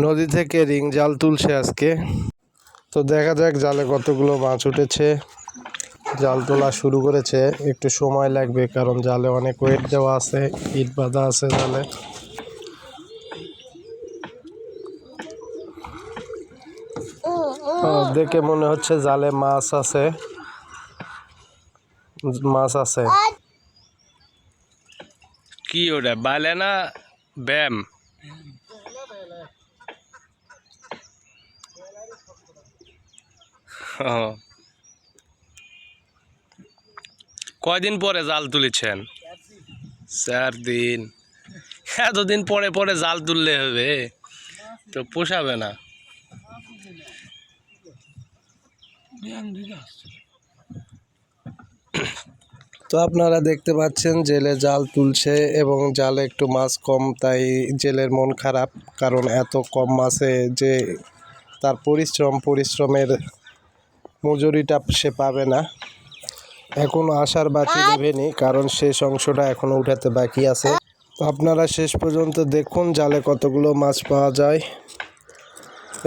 নদী থেকে রিং জাল তুলছে আজকে। তো দেখা যাক জালে কতগুলো মাছ উঠেছে। জাল তোলা শুরু করেছে। একটু সময় লাগবে কারণ জালে অনেক ওয়েট দেওয়া আছে, ইট বাঁধা আছে জালে। দেখে মনে হচ্ছে জালে মাছ আছে। মাছ আছে। কি ওটা, বালে না ব্যায়াম? ও। কয়দিন পরে জাল তুলেছেন? চার দিন। এতদিন পরে পরে জাল তুললে হবে, তো পোষাবে না। তো আপনারা দেখতে পাচ্ছেন জেলে জাল তুলছে এবং জালে একটু মাছ কম, তাই জেলের মন খারাপ। কারণ এত কম মাছে যে তার পরিশ্রম, পরিশ্রমের মজুরিটা সে পাবে না। এখনও আসার বাকি দেবেনি কারণ শেষ অংশটা এখনও উঠাতে বাকি আছে। তো আপনারা শেষ পর্যন্ত দেখুন জালে কতগুলো মাছ পাওয়া যায়।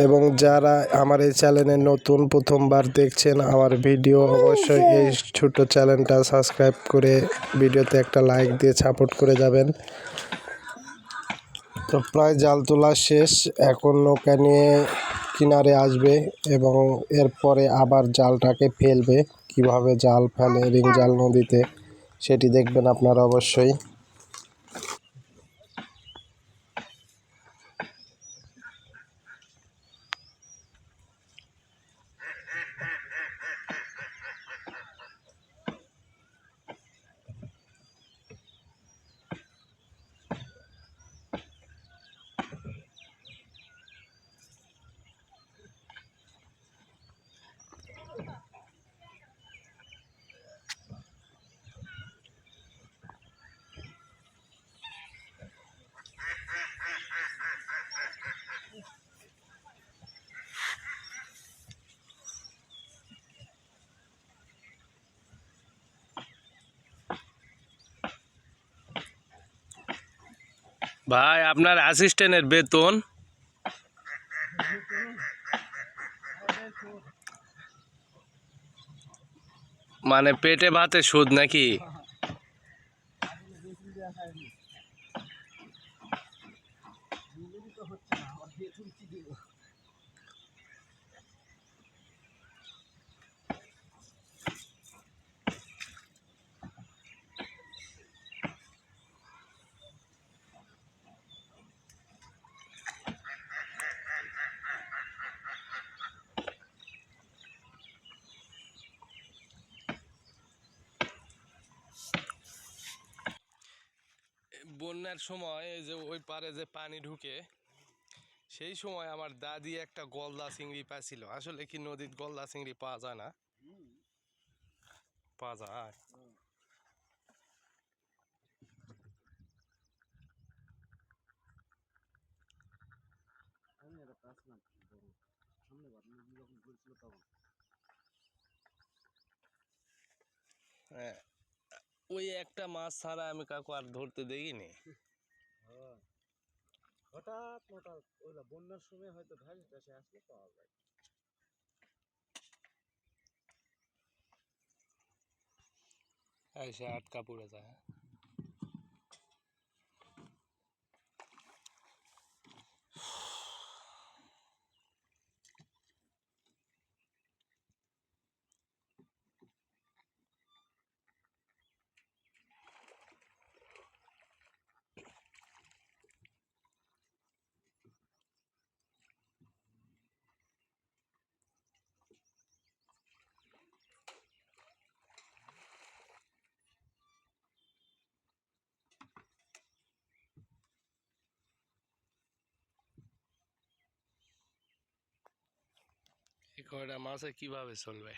এবং যারা আমার এই চ্যানেলে নতুন প্রথমবার দেখছেন আমার ভিডিও অবশ্যই এই ছোট চ্যানেলটা সাবস্ক্রাইব করে ভিডিওতে একটা লাইক দিয়ে সাপোর্ট করে যাবেন। তো প্রায় জাল তোলা শেষ এখন নৌকা নিয়ে কিনারে আসবে এবং এরপরে আবার জালটাকে ফেলবে। কীভাবে জাল ফেলে রিং জাল নদীতে, সেটি দেখবেন আপনারা অবশ্যই। ভাই আপনার অ্যাসিস্ট্যান্টের বেতন? মানে পেটে ভাতে সুদ নাকি? বন্যার সময় এই যে ওই পারে যে পানি ঢুকে, সেই সময় আমার দাদি একটা গলদা চিংড়ি পাইছিল। আসলে কি নদীর গলদা চিংড়ি পাওয়া যায় না? পাওয়া যায় হ্যাঁ। ওই একটা মাছ ছাড়া আমি কাকু আর ধরতে দেখিনি। হঠাৎ হঠাৎ ওই বন্যার সময় হয়তো ভাই ভেসে আসলে পাওয়া যায়। এসে আটকা পড়ে যায়। কয়টা মাছে কীভাবে চলবে?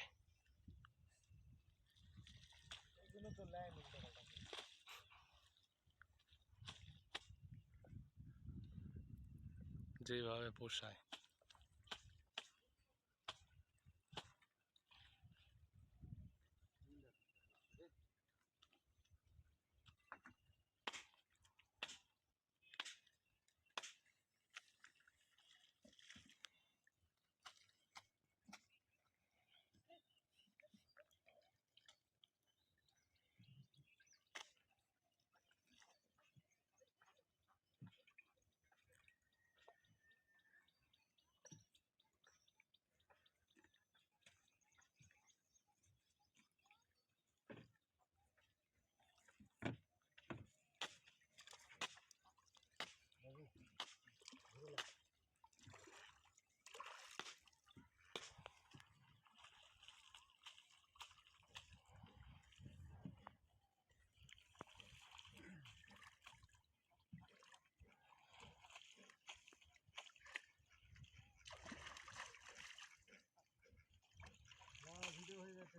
যেভাবে পোষায়।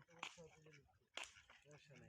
সমস্যা নেই